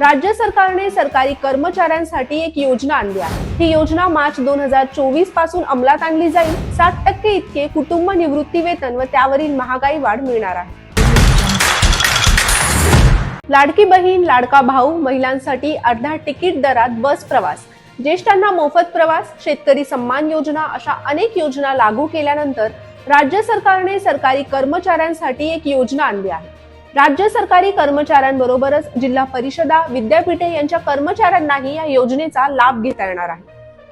राज्य सरकारने सरकारी कर्मचाऱ्यांसाठी एक योजना आणली आहे. ही योजना मार्च दोन हजार चोवीसपासून अंमलात आणली जाईल. सात टक्के इतके कुटुंब निवृत्ती वेतन व त्यावरील महागाई वाढ मिळणार आहे. लाडकी बहीण लाडका भाऊ महिलांसाठी अर्धा तिकीट दरात बस प्रवास. ज्येष्ठांना मोफत प्रवास शेतकरी सन्मान योजना अशा अनेक योजना लागू केल्यानंतर राज्य सरकारने सरकारी कर्मचाऱ्यांसाठी एक योजना आणली आहे. राज्य सरकारी कर्मचाऱ्यांबरोबरच जिल्हा परिषदा विद्यापीठे यांच्या कर्मचाऱ्यांनाही या योजनेचा लाभ घेता येणार आहे.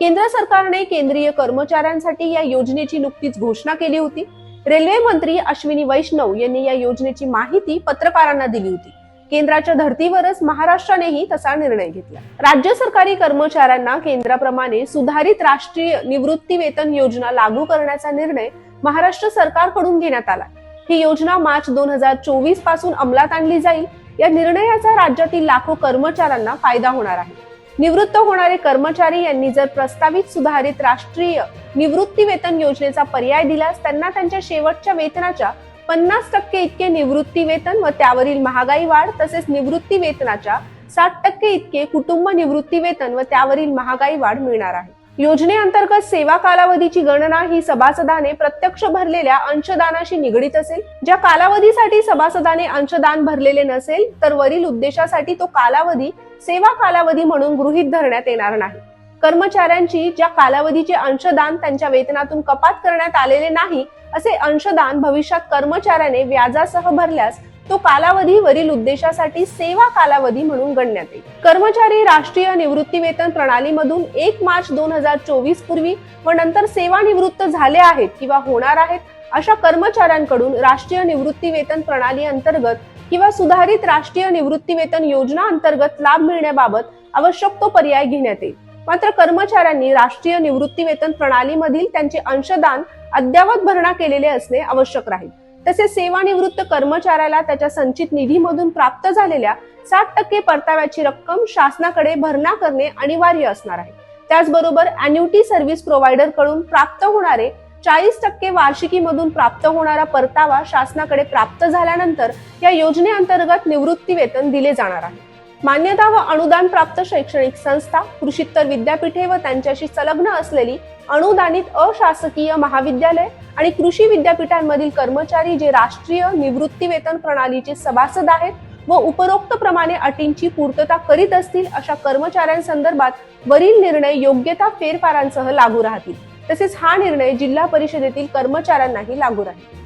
केंद्र सरकारने केंद्रीय कर्मचाऱ्यांसाठी या योजनेची नुकतीच घोषणा केली होती. रेल्वे मंत्री अश्विनी वैष्णव यांनी या योजनेची माहिती पत्रकारांना दिली होती. केंद्राच्या धर्तीवरच महाराष्ट्रानेही तसा निर्णय घेतला. राज्य सरकारी कर्मचाऱ्यांना केंद्राप्रमाणे सुधारित राष्ट्रीय निवृत्ती वेतन योजना लागू करण्याचा निर्णय महाराष्ट्र सरकारकडून घेण्यात आला. ही योजना मार्च दोन हजार चोवीसपासून अंमलात आणली जाईल. या निर्णयाचा राज्यातील लाखो कर्मचाऱ्यांना फायदा होणार आहे. निवृत्त होणारे कर्मचारी यांनी जर प्रस्तावित सुधारित राष्ट्रीय निवृत्ती वेतन योजनेचा पर्याय दिलास त्यांना त्यांच्या शेवटच्या वेतनाच्या पन्नास टक्के इतके निवृत्ती वेतन व त्यावरील महागाई वाढ तसेच निवृत्ती वेतनाच्या साठ टक्के इतके कुटुंब निवृत्ती वेतन व त्यावरील महागाई वाढ मिळणार आहे. योजनेअंतर्गत सेवा कालावधीची गणना ही सभासदाने प्रत्यक्ष भरलेल्या अंशदानाशी निगडीत असेल. ज्या कालावधीसाठी सभासदाने अंशदान भरलेले नसेल तर वरील उद्देशासाठी तो कालावधी सेवा कालावधी म्हणून गृहीत धरण्यात येणार नाही. कर्मचाऱ्यांची ज्या कालावधीचे अंशदान त्यांच्या वेतनातून कपात करण्यात आलेले नाही असे अंशदान भविष्यात कर्मचाऱ्याने व्याजासह भरल्यास तो कालावधी वरील उद्देशासाठी सेवा कालावधी म्हणून गणण्यात येईल. कर्मचारी राष्ट्रीय निवृत्ती वेतन प्रणालीमधून एक मार्च दोन हजार चोवीस पूर्वी व नंतर सेवानिवृत्त झाले आहेत किंवा होणार आहेत अशा कर्मचाऱ्यांकडून राष्ट्रीय निवृत्ती वेतन प्रणाली अंतर्गत किंवा सुधारित राष्ट्रीय निवृत्ती वेतन योजना अंतर्गत लाभ मिळण्याबाबत आवश्यक तो पर्याय घेण्यात येईल. मात्र कर्मचाऱ्यांनी राष्ट्रीय निवृत्ती वेतन प्रणालीमधील त्यांचे अंशदान अद्ययावत भरणा केलेले असणे आवश्यक राहील. तसेच सेवानिवृत्त कर्मचाऱ्याला त्याच्या संचित निधीमधून प्राप्त झालेल्या सात टक्के परताव्याची रक्कम शासनाकडे भरणा करणे अनिवार्य असणार आहे. त्याचबरोबर अॅन्युटी सर्व्हिस प्रोव्हायडरकडून प्राप्त होणारे चाळीस टक्के वार्षिकीमधून प्राप्त होणारा परतावा शासनाकडे प्राप्त झाल्यानंतर या योजनेअंतर्गत निवृत्ती वेतन दिले जाणार आहे. मान्यता व अनुदान प्राप्त शैक्षणिक संस्था कृषीत्तर विद्यापीठे व त्यांच्याशी संलग्न असलेली अनुदानित अशासकीय महाविद्यालय आणि कृषी विद्यापीठांमधील कर्मचारी जे राष्ट्रीय निवृत्ती वेतन प्रणालीचे सभासद आहेत व उपरोक्त प्रमाणे अटींची पूर्तता करीत असतील अशा कर्मचाऱ्यांसंदर्भात वरील निर्णय योग्यता फेरफारांसह लागू राहतील. तसेच हा निर्णय जिल्हा परिषदेतील कर्मचाऱ्यांनाही लागू राहील.